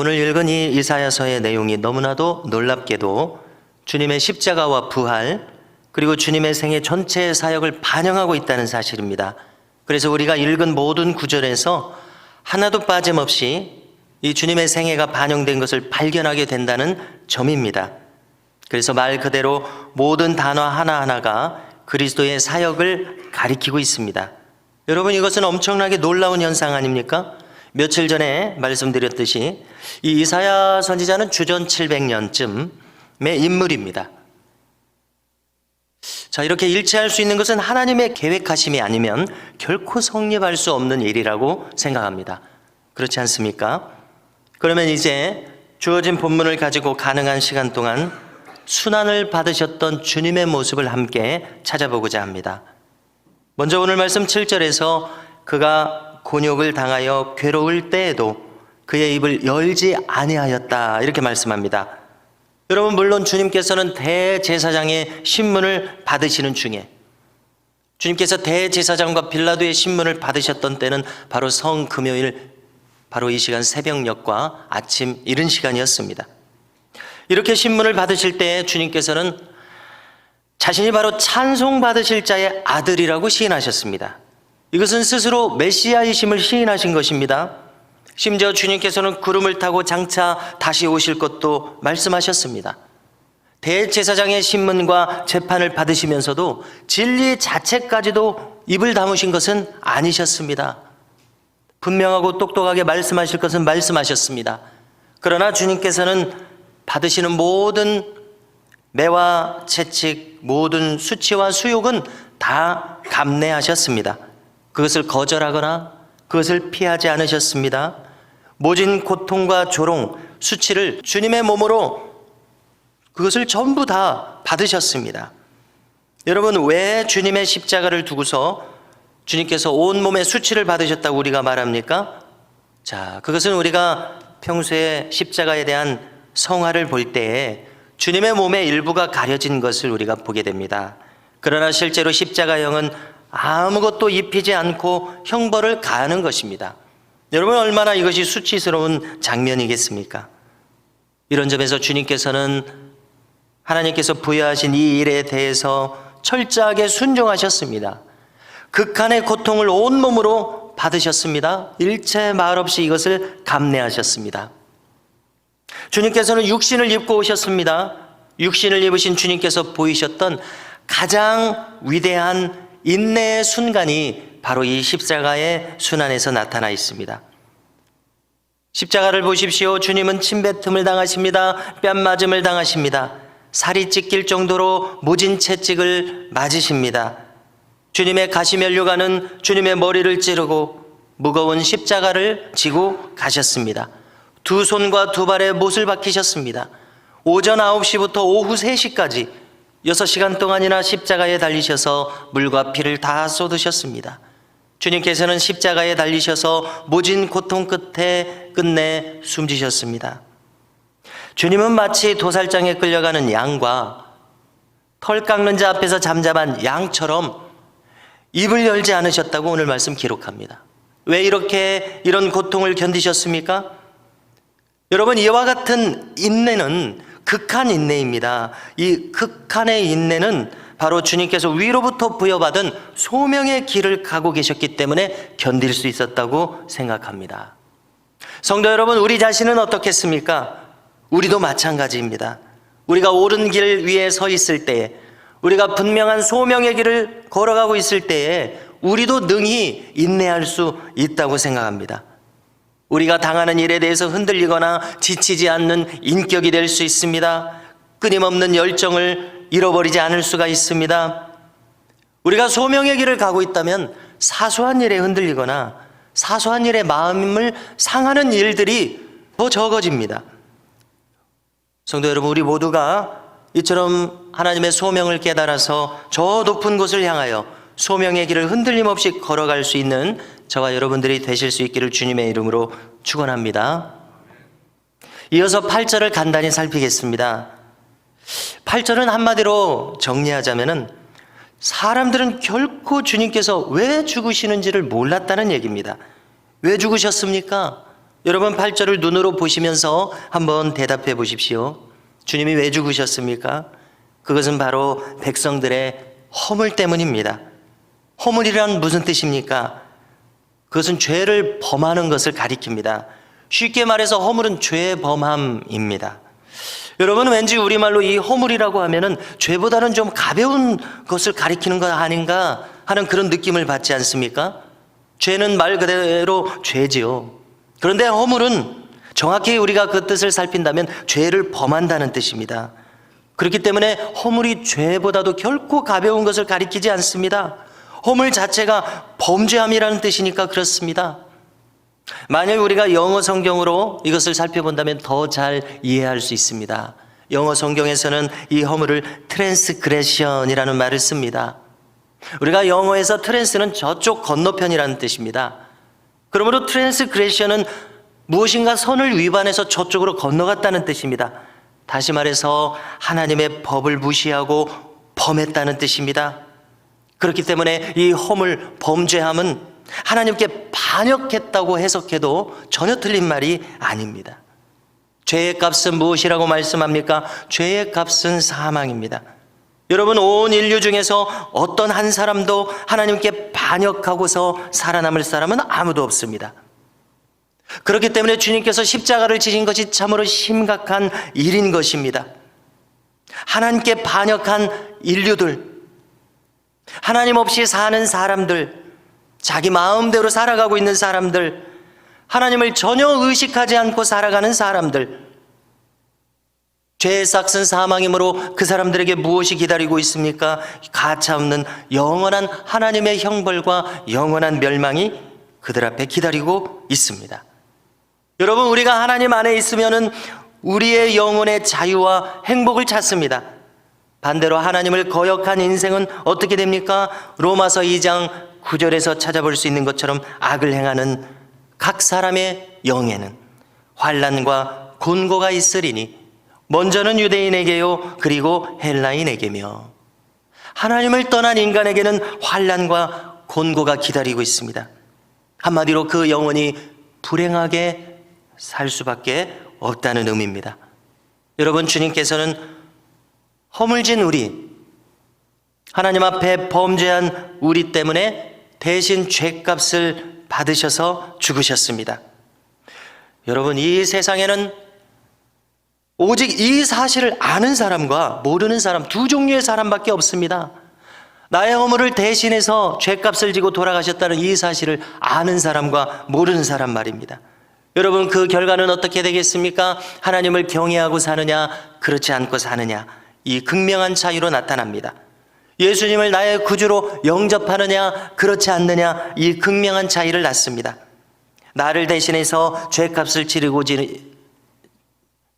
오늘 읽은 이 이사야서의 내용이 너무나도 놀랍게도 주님의 십자가와 부활 그리고 주님의 생애 전체의 사역을 반영하고 있다는 사실입니다. 그래서 우리가 읽은 모든 구절에서 하나도 빠짐없이 이 주님의 생애가 반영된 것을 발견하게 된다는 점입니다. 그래서 말 그대로 모든 단어 하나하나가 그리스도의 사역을 가리키고 있습니다. 여러분 이것은 엄청나게 놀라운 현상 아닙니까? 며칠 전에 말씀드렸듯이 이 이사야 선지자는 주전 700년쯤의 인물입니다. 자, 이렇게 일치할 수 있는 것은 하나님의 계획하심이 아니면 결코 성립할 수 없는 일이라고 생각합니다. 그렇지 않습니까? 그러면 이제 주어진 본문을 가지고 가능한 시간 동안 순환을 받으셨던 주님의 모습을 함께 찾아보고자 합니다. 먼저 오늘 말씀 7절에서 그가 곤욕을 당하여 괴로울 때에도 그의 입을 열지 아니하였다 이렇게 말씀합니다. 여러분 물론 주님께서는 대제사장의 신문을 받으시는 중에 주님께서 대제사장과 빌라도의 신문을 받으셨던 때는 바로 성금요일 바로 이 시간 새벽녘과 아침 이른 시간이었습니다. 이렇게 신문을 받으실 때 주님께서는 자신이 바로 찬송 받으실 자의 아들이라고 시인하셨습니다. 이것은 스스로 메시아이심을 시인하신 것입니다. 심지어 주님께서는 구름을 타고 장차 다시 오실 것도 말씀하셨습니다. 대제사장의 신문과 재판을 받으시면서도 진리 자체까지도 입을 다무신 것은 아니셨습니다. 분명하고 똑똑하게 말씀하실 것은 말씀하셨습니다. 그러나 주님께서는 받으시는 모든 매와 채찍, 모든 수치와 수욕은 다 감내하셨습니다. 그것을 거절하거나 그것을 피하지 않으셨습니다. 모진 고통과 조롱, 수치를 주님의 몸으로 그것을 전부 다 받으셨습니다. 여러분, 왜 주님의 십자가를 두고서 주님께서 온 몸의 수치를 받으셨다고 우리가 말합니까? 자, 그것은 우리가 평소에 십자가에 대한 성화를 볼 때에 주님의 몸의 일부가 가려진 것을 우리가 보게 됩니다. 그러나 실제로 십자가형은 아무것도 입히지 않고 형벌을 가하는 것입니다. 여러분 얼마나 이것이 수치스러운 장면이겠습니까? 이런 점에서 주님께서는 하나님께서 부여하신 이 일에 대해서 철저하게 순종하셨습니다. 극한의 고통을 온몸으로 받으셨습니다. 일체 말 없이 이것을 감내하셨습니다. 주님께서는 육신을 입고 오셨습니다. 육신을 입으신 주님께서 보이셨던 가장 위대한 인내의 순간이 바로 이 십자가의 순환에서 나타나 있습니다. 십자가를 보십시오. 주님은 침뱉음을 당하십니다. 뺨 맞음을 당하십니다. 살이 찢길 정도로 모진 채찍을 맞으십니다. 주님의 가시면류관은 주님의 머리를 찌르고 무거운 십자가를 지고 가셨습니다. 두 손과 두 발에 못을 박히셨습니다. 오전 9시부터 오후 3시까지 6시간 동안이나 십자가에 달리셔서 물과 피를 다 쏟으셨습니다. 주님께서는 십자가에 달리셔서 모진 고통 끝에 끝내 숨지셨습니다. 주님은 마치 도살장에 끌려가는 양과 털 깎는 자 앞에서 잠잠한 양처럼 입을 열지 않으셨다고 오늘 말씀 기록합니다. 왜 이렇게 이런 고통을 견디셨습니까? 여러분, 이와 같은 인내는 극한 인내입니다. 이 극한의 인내는 바로 주님께서 위로부터 부여받은 소명의 길을 가고 계셨기 때문에 견딜 수 있었다고 생각합니다. 성도 여러분, 우리 자신은 어떻겠습니까? 우리도 마찬가지입니다. 우리가 옳은 길 위에 서 있을 때에, 우리가 분명한 소명의 길을 걸어가고 있을 때에, 우리도 능히 인내할 수 있다고 생각합니다. 우리가 당하는 일에 대해서 흔들리거나 지치지 않는 인격이 될 수 있습니다. 끊임없는 열정을 잃어버리지 않을 수가 있습니다. 우리가 소명의 길을 가고 있다면 사소한 일에 흔들리거나 사소한 일에 마음을 상하는 일들이 더 적어집니다. 성도 여러분, 우리 모두가 이처럼 하나님의 소명을 깨달아서 저 높은 곳을 향하여 소명의 길을 흔들림 없이 걸어갈 수 있는 저와 여러분들이 되실 수 있기를 주님의 이름으로 축원합니다. 이어서 8절을 간단히 살피겠습니다. 8절은 한마디로 정리하자면은 사람들은 결코 주님께서 왜 죽으시는지를 몰랐다는 얘기입니다. 왜 죽으셨습니까? 여러분 8절을 눈으로 보시면서 한번 대답해 보십시오. 주님이 왜 죽으셨습니까? 그것은 바로 백성들의 허물 때문입니다. 허물이란 무슨 뜻입니까? 그것은 죄를 범하는 것을 가리킵니다. 쉽게 말해서 허물은 죄 범함입니다. 여러분 왠지 우리말로 이 허물이라고 하면은 죄보다는 좀 가벼운 것을 가리키는 것 아닌가 하는 그런 느낌을 받지 않습니까? 죄는 말 그대로 죄지요. 그런데 허물은 정확히 우리가 그 뜻을 살핀다면 죄를 범한다는 뜻입니다. 그렇기 때문에 허물이 죄보다도 결코 가벼운 것을 가리키지 않습니다. 허물 자체가 범죄함이라는 뜻이니까 그렇습니다. 만약 우리가 영어 성경으로 이것을 살펴본다면 더 잘 이해할 수 있습니다. 영어 성경에서는 이 허물을 트랜스그레션이라는 말을 씁니다. 우리가 영어에서 트랜스는 저쪽 건너편이라는 뜻입니다. 그러므로 트랜스그레션은 무엇인가 선을 위반해서 저쪽으로 건너갔다는 뜻입니다. 다시 말해서 하나님의 법을 무시하고 범했다는 뜻입니다. 그렇기 때문에 이 허물 범죄함은 하나님께 반역했다고 해석해도 전혀 틀린 말이 아닙니다. 죄의 값은 무엇이라고 말씀합니까? 죄의 값은 사망입니다. 여러분, 온 인류 중에서 어떤 한 사람도 하나님께 반역하고서 살아남을 사람은 아무도 없습니다. 그렇기 때문에 주님께서 십자가를 지신 것이 참으로 심각한 일인 것입니다. 하나님께 반역한 인류들, 하나님 없이 사는 사람들, 자기 마음대로 살아가고 있는 사람들, 하나님을 전혀 의식하지 않고 살아가는 사람들, 죄의 싹슨 사망이므로 그 사람들에게 무엇이 기다리고 있습니까? 가차없는 영원한 하나님의 형벌과 영원한 멸망이 그들 앞에 기다리고 있습니다. 여러분, 우리가 하나님 안에 있으면은 우리의 영혼의 자유와 행복을 찾습니다. 반대로 하나님을 거역한 인생은 어떻게 됩니까? 로마서 2장 9절에서 찾아볼 수 있는 것처럼 악을 행하는 각 사람의 영에는 환란과 곤고가 있으리니 먼저는 유대인에게요 그리고 헬라인에게며 하나님을 떠난 인간에게는 환란과 곤고가 기다리고 있습니다. 한마디로 그 영혼이 불행하게 살 수밖에 없다는 의미입니다. 여러분 주님께서는 허물진 우리 하나님 앞에 범죄한 우리 때문에 대신 죄값을 받으셔서 죽으셨습니다. 여러분 이 세상에는 오직 이 사실을 아는 사람과 모르는 사람 두 종류의 사람밖에 없습니다. 나의 허물을 대신해서 죄값을 지고 돌아가셨다는 이 사실을 아는 사람과 모르는 사람 말입니다. 여러분 그 결과는 어떻게 되겠습니까? 하나님을 경외하고 사느냐 그렇지 않고 사느냐 이 극명한 차이로 나타납니다. 예수님을 나의 구주로 영접하느냐 그렇지 않느냐 이 극명한 차이를 낳습니다. 나를 대신해서 죄값을 치르고 지-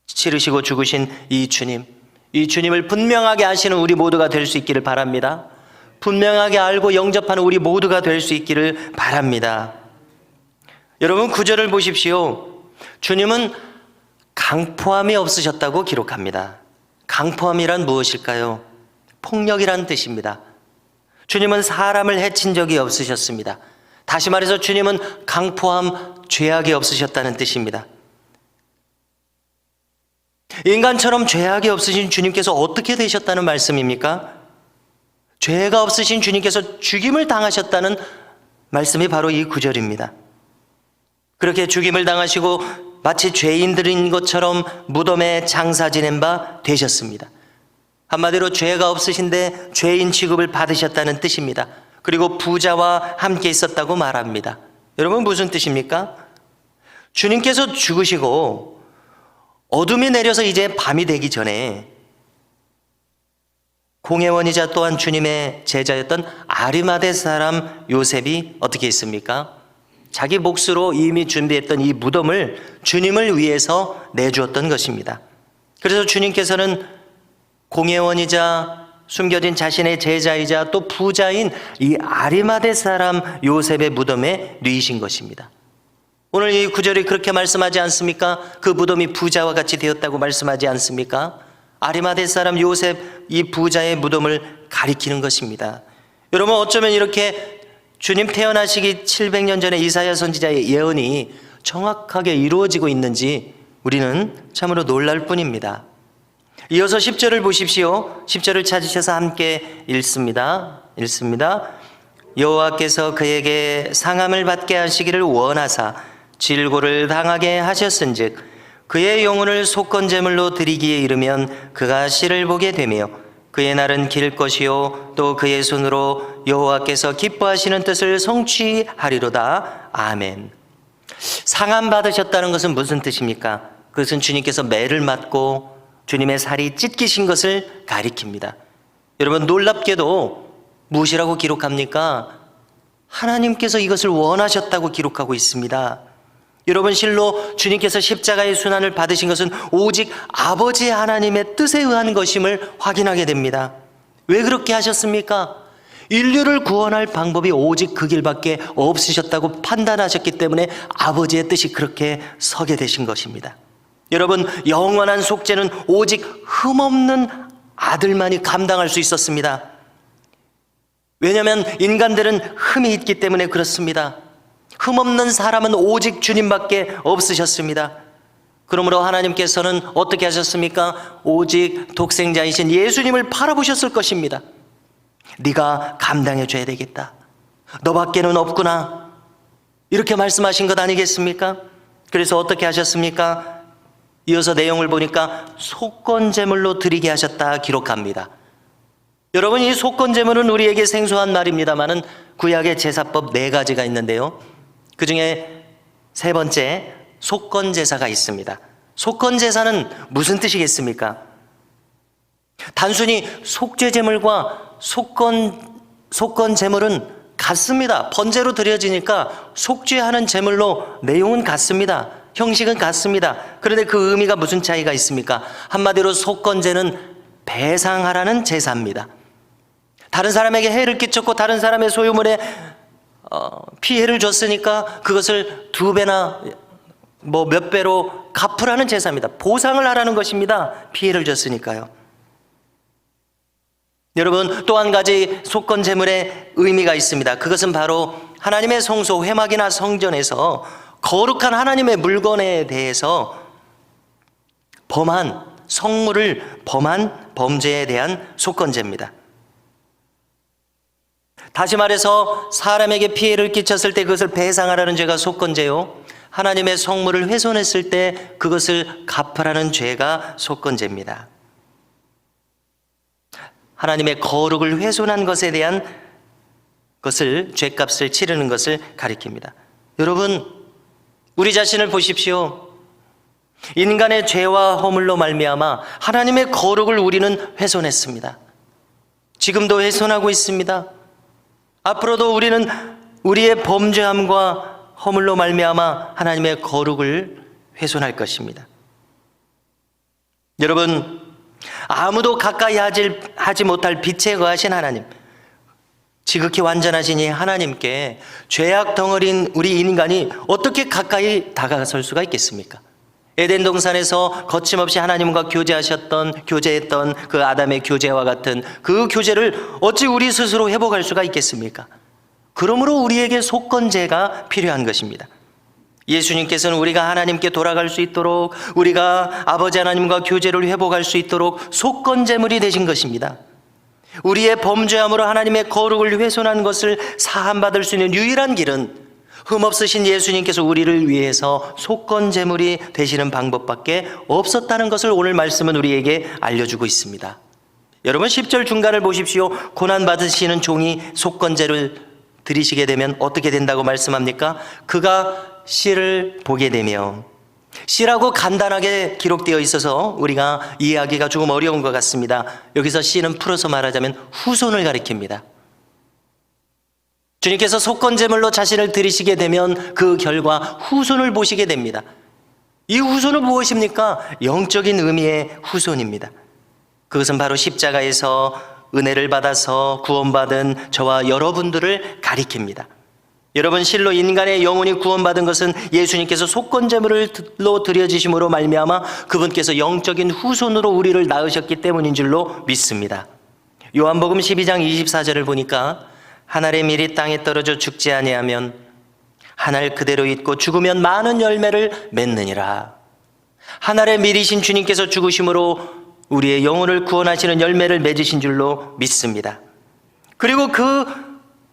치르시고 죽으신 이 주님, 이 주님을 분명하게 아시는 우리 모두가 될 수 있기를 바랍니다. 분명하게 알고 영접하는 우리 모두가 될 수 있기를 바랍니다. 여러분 구절을 보십시오. 주님은 강포함이 없으셨다고 기록합니다. 강포함이란 무엇일까요? 폭력이란 뜻입니다. 주님은 사람을 해친 적이 없으셨습니다. 다시 말해서 주님은 강포함, 죄악이 없으셨다는 뜻입니다. 인간처럼 죄악이 없으신 주님께서 어떻게 되셨다는 말씀입니까? 죄가 없으신 주님께서 죽임을 당하셨다는 말씀이 바로 이 구절입니다. 그렇게 죽임을 당하시고 마치 죄인들인 것처럼 무덤에 장사 지낸 바 되셨습니다. 한마디로 죄가 없으신데 죄인 취급을 받으셨다는 뜻입니다. 그리고 부자와 함께 있었다고 말합니다. 여러분 무슨 뜻입니까? 주님께서 죽으시고 어둠이 내려서 이제 밤이 되기 전에 공회원이자 또한 주님의 제자였던 아리마대 사람 요셉이 어떻게 했습니까? 자기 몫으로 이미 준비했던 이 무덤을 주님을 위해서 내주었던 것입니다. 그래서 주님께서는 공회원이자 숨겨진 자신의 제자이자 또 부자인 이 아리마대 사람 요셉의 무덤에 누이신 것입니다. 오늘 이 구절이 그렇게 말씀하지 않습니까? 그 무덤이 부자와 같이 되었다고 말씀하지 않습니까? 아리마대 사람 요셉 이 부자의 무덤을 가리키는 것입니다. 여러분 어쩌면 이렇게 주님 태어나시기 700년 전에 이사야 선지자의 예언이 정확하게 이루어지고 있는지 우리는 참으로 놀랄 뿐입니다. 이어서 10절을 보십시오. 10절을 찾으셔서 함께 읽습니다. 읽습니다. 여호와께서 그에게 상함을 받게 하시기를 원하사 질고를 당하게 하셨은즉 그의 영혼을 속건 제물로 드리기에 이르면 그가 씨를 보게 되며 그의 날은 길 것이요 또 그의 손으로 여호와께서 기뻐하시는 뜻을 성취하리로다 아멘. 상함 받으셨다는 것은 무슨 뜻입니까? 그것은 주님께서 매를 맞고 주님의 살이 찢기신 것을 가리킵니다. 여러분 놀랍게도 무엇이라고 기록합니까? 하나님께서 이것을 원하셨다고 기록하고 있습니다. 여러분 실로 주님께서 십자가의 순환을 받으신 것은 오직 아버지 하나님의 뜻에 의한 것임을 확인하게 됩니다. 왜 그렇게 하셨습니까? 인류를 구원할 방법이 오직 그 길밖에 없으셨다고 판단하셨기 때문에 아버지의 뜻이 그렇게 서게 되신 것입니다. 여러분 영원한 속죄는 오직 흠없는 아들만이 감당할 수 있었습니다. 왜냐하면 인간들은 흠이 있기 때문에 그렇습니다. 흠없는 사람은 오직 주님밖에 없으셨습니다. 그러므로 하나님께서는 어떻게 하셨습니까? 오직 독생자이신 예수님을 바라보셨을 것입니다. 네가 감당해 줘야 되겠다. 너밖에는 없구나. 이렇게 말씀하신 것 아니겠습니까? 그래서 어떻게 하셨습니까? 이어서 내용을 보니까 속건 제물로 드리게 하셨다 기록합니다. 여러분 이 속건 제물은 우리에게 생소한 말입니다만은 구약의 제사법 네 가지가 있는데요. 그 중에 세 번째 속건 제사가 있습니다. 속건 제사는 무슨 뜻이겠습니까? 단순히 속죄 제물과 속건 속건 제물은 같습니다. 번제로 드려지니까 속죄하는 제물로 내용은 같습니다. 형식은 같습니다. 그런데 그 의미가 무슨 차이가 있습니까? 한마디로 속건제는 배상하라는 제사입니다. 다른 사람에게 해를 끼쳤고 다른 사람의 소유물에 어, 피해를 줬으니까 그것을 두 배나 뭐 몇 배로 갚으라는 제사입니다. 보상을 하라는 것입니다. 피해를 줬으니까요. 여러분 또 한 가지 속건 제물의 의미가 있습니다. 그것은 바로 하나님의 성소 회막이나 성전에서 거룩한 하나님의 물건에 대해서 범한 성물을 범한 범죄에 대한 속건제입니다. 다시 말해서 사람에게 피해를 끼쳤을 때 그것을 배상하라는 죄가 속건제요. 하나님의 성물을 훼손했을 때 그것을 갚으라는 죄가 속건제입니다. 하나님의 거룩을 훼손한 것에 대한 것을 죄값을 치르는 것을 가리킵니다. 여러분, 우리 자신을 보십시오. 인간의 죄와 허물로 말미암아 하나님의 거룩을 우리는 훼손했습니다. 지금도 훼손하고 있습니다. 앞으로도 우리는 우리의 범죄함과 허물로 말미암아 하나님의 거룩을 훼손할 것입니다. 여러분 아무도 가까이 하지, 하지 못할 빛에 거하신 하나님 지극히 완전하신 이 하나님께 죄악 덩어리인 우리 인간이 어떻게 가까이 다가설 수가 있겠습니까? 에덴 동산에서 거침없이 하나님과 교제하셨던 교제했던 그 아담의 교제와 같은 그 교제를 어찌 우리 스스로 회복할 수가 있겠습니까? 그러므로 우리에게 속건제가 필요한 것입니다. 예수님께서는 우리가 하나님께 돌아갈 수 있도록 우리가 아버지 하나님과 교제를 회복할 수 있도록 속건제물이 되신 것입니다. 우리의 범죄함으로 하나님의 거룩을 훼손한 것을 사함받을 수 있는 유일한 길은 흠없으신 예수님께서 우리를 위해서 속건제물이 되시는 방법밖에 없었다는 것을 오늘 말씀은 우리에게 알려주고 있습니다. 여러분 10절 중간을 보십시오. 고난 받으시는 종이 속건제를 드리시게 되면 어떻게 된다고 말씀합니까? 그가 씨를 보게 되며 씨라고 간단하게 기록되어 있어서 우리가 이해하기가 조금 어려운 것 같습니다. 여기서 씨는 풀어서 말하자면 후손을 가리킵니다. 주님께서 속건제물로 자신을 드리시게 되면 그 결과 후손을 보시게 됩니다. 이 후손은 무엇입니까? 영적인 의미의 후손입니다. 그것은 바로 십자가에서 은혜를 받아서 구원받은 저와 여러분들을 가리킵니다. 여러분 실로 인간의 영혼이 구원받은 것은 예수님께서 속건제물로 드려지심으로 말미암아 그분께서 영적인 후손으로 우리를 낳으셨기 때문인 줄로 믿습니다. 요한복음 12장 24절을 보니까 하늘의 밀이 땅에 떨어져 죽지 아니하면 한 알 그대로 있고 죽으면 많은 열매를 맺느니라. 하늘에 미리신 주님께서 죽으심으로 우리의 영혼을 구원하시는 열매를 맺으신 줄로 믿습니다. 그리고 그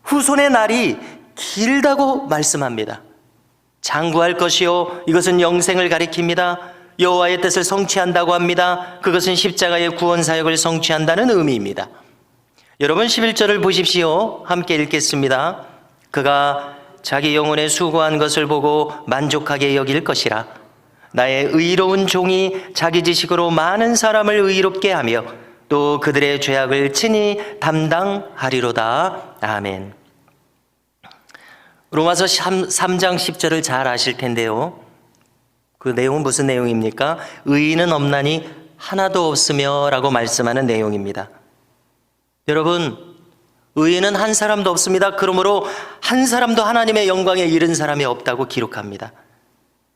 후손의 날이 길다고 말씀합니다. 장구할 것이요 이것은 영생을 가리킵니다. 여호와의 뜻을 성취한다고 합니다. 그것은 십자가의 구원 사역을 성취한다는 의미입니다. 여러분 11절을 보십시오. 함께 읽겠습니다. 그가 자기 영혼에 수고한 것을 보고 만족하게 여길 것이라. 나의 의로운 종이 자기 지식으로 많은 사람을 의롭게 하며 또 그들의 죄악을 친히 담당하리로다. 아멘. 로마서 3장 10절을 잘 아실 텐데요. 그 내용은 무슨 내용입니까? 의인은 없나니 하나도 없으며 라고 말씀하는 내용입니다. 여러분, 의인은 한 사람도 없습니다. 그러므로 한 사람도 하나님의 영광에 이른 사람이 없다고 기록합니다.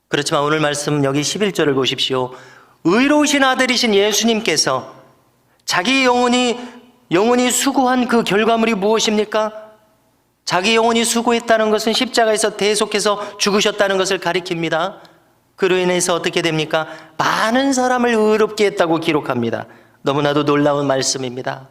그렇지만 오늘 말씀 여기 11절을 보십시오. 의로우신 아들이신 예수님께서 자기 영혼이 영혼이 수고한 그 결과물이 무엇입니까? 자기 영혼이 수고했다는 것은 십자가에서 대속해서 죽으셨다는 것을 가리킵니다. 그로 인해서 어떻게 됩니까? 많은 사람을 의롭게 했다고 기록합니다. 너무나도 놀라운 말씀입니다.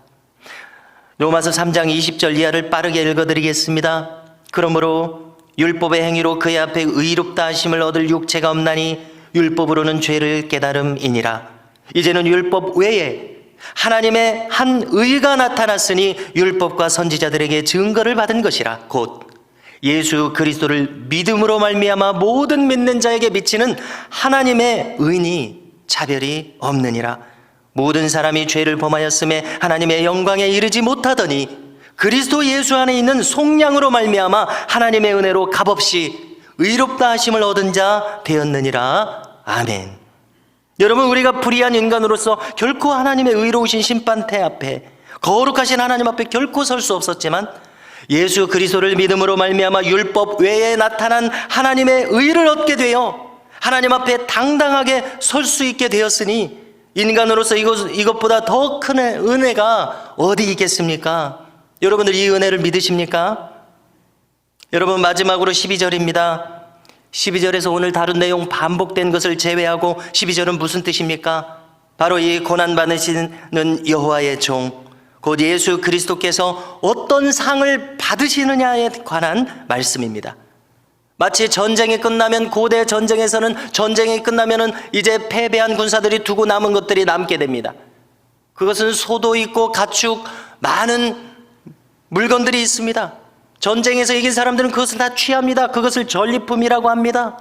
로마서 3장 20절 이하를 빠르게 읽어드리겠습니다. 그러므로 율법의 행위로 그의 앞에 의롭다 하심을 얻을 육체가 없나니 율법으로는 죄를 깨달음이니라. 이제는 율법 외에 하나님의 한 의가 나타났으니 율법과 선지자들에게 증거를 받은 것이라. 곧 예수 그리스도를 믿음으로 말미암아 모든 믿는 자에게 미치는 하나님의 의니 차별이 없느니라. 모든 사람이 죄를 범하였음에 하나님의 영광에 이르지 못하더니 그리스도 예수 안에 있는 속량으로 말미암아 하나님의 은혜로 값없이 의롭다 하심을 얻은 자 되었느니라. 아멘. 여러분 우리가 불의한 인간으로서 결코 하나님의 의로우신 심판대 앞에 거룩하신 하나님 앞에 결코 설 수 없었지만 예수 그리스도를 믿음으로 말미암아 율법 외에 나타난 하나님의 의를 얻게 되어 하나님 앞에 당당하게 설 수 있게 되었으니 인간으로서 이것, 이것보다 더 큰 은혜가 어디 있겠습니까? 여러분들 이 은혜를 믿으십니까? 여러분 마지막으로 12절입니다. 12절에서 오늘 다룬 내용 반복된 것을 제외하고 12절은 무슨 뜻입니까? 바로 이 고난 받으시는 여호와의 종, 곧 예수 그리스도께서 어떤 상을 받으시느냐에 관한 말씀입니다. 마치 전쟁이 끝나면 고대 전쟁에서는 전쟁이 끝나면은 이제 패배한 군사들이 두고 남은 것들이 남게 됩니다. 그것은 소도 있고 가축 많은 물건들이 있습니다. 전쟁에서 이긴 사람들은 그것을 다 취합니다. 그것을 전리품이라고 합니다.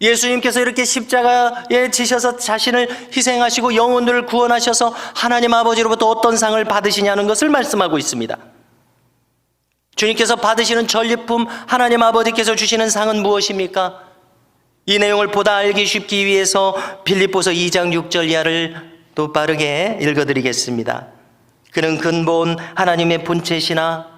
예수님께서 이렇게 십자가에 지셔서 자신을 희생하시고 영혼들을 구원하셔서 하나님 아버지로부터 어떤 상을 받으시냐는 것을 말씀하고 있습니다. 주님께서 받으시는 전리품 하나님 아버지께서 주시는 상은 무엇입니까? 이 내용을 보다 알기 쉽기 위해서 빌립보서 2장 6절 이하를 또 빠르게 읽어드리겠습니다. 그는 근본 하나님의 본체시나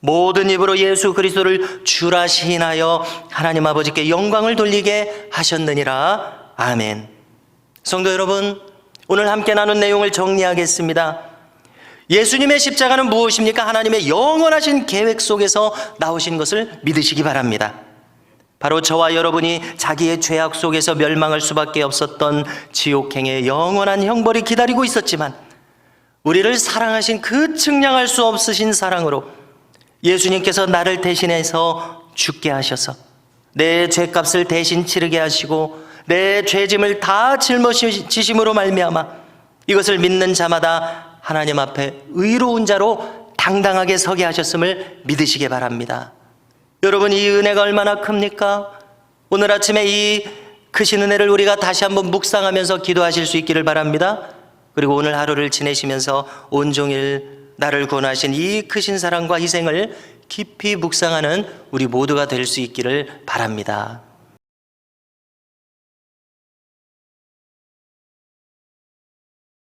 모든 입으로 예수 그리스도를 주라 시인하여 하나님 아버지께 영광을 돌리게 하셨느니라. 아멘. 성도 여러분, 오늘 함께 나눈 내용을 정리하겠습니다. 예수님의 십자가는 무엇입니까? 하나님의 영원하신 계획 속에서 나오신 것을 믿으시기 바랍니다. 바로 저와 여러분이 자기의 죄악 속에서 멸망할 수밖에 없었던 지옥행의 영원한 형벌이 기다리고 있었지만 우리를 사랑하신 그 측량할 수 없으신 사랑으로 예수님께서 나를 대신해서 죽게 하셔서 내 죄값을 대신 치르게 하시고 내 죄짐을 다 짊어지심으로 말미암아 이것을 믿는 자마다 하나님 앞에 의로운 자로 당당하게 서게 하셨음을 믿으시기 바랍니다. 여러분 이 은혜가 얼마나 큽니까? 오늘 아침에 이 크신 은혜를 우리가 다시 한번 묵상하면서 기도하실 수 있기를 바랍니다. 그리고 오늘 하루를 지내시면서 온종일 나를 구원하신 이 크신 사랑과 희생을 깊이 묵상하는 우리 모두가 될 수 있기를 바랍니다.